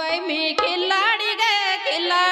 By ಮಿ ಕಿಲ್ಲಾಡಿಗ ಕಿಲ್ಲಾ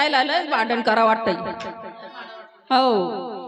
यायला लय भांडण करा वाटतंय. हो.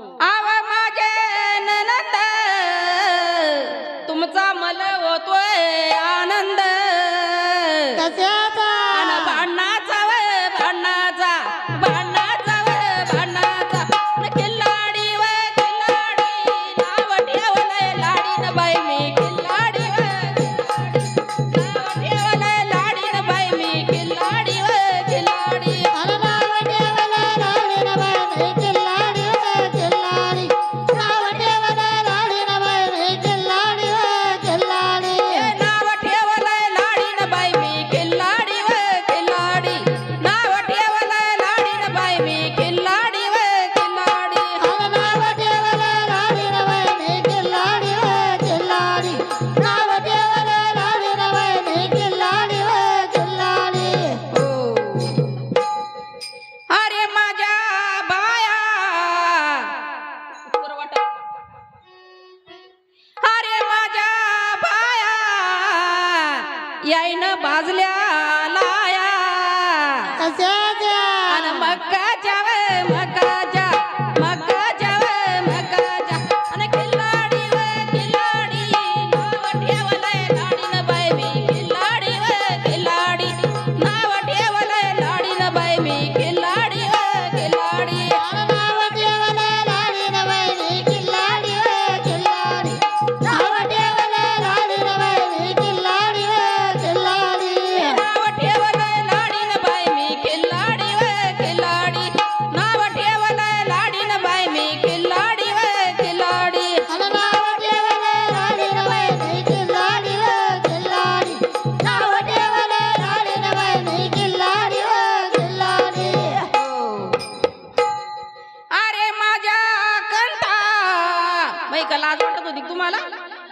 आईनं बाजल्या लाया.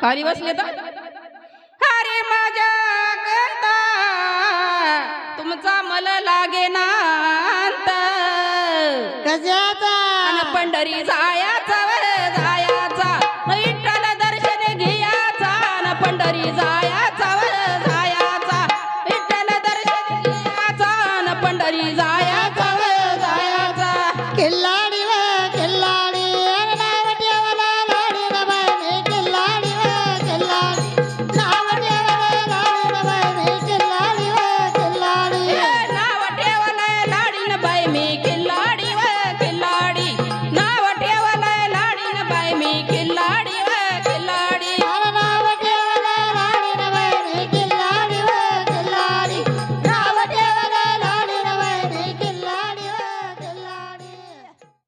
खाली बसले तर अरे माझ्या करता तुमचा मला लागे ना गजाचा पंढरी जायाचा जायाचा विठ्ठल दर्शन घ्यायचा. पंढरी जायाचा me.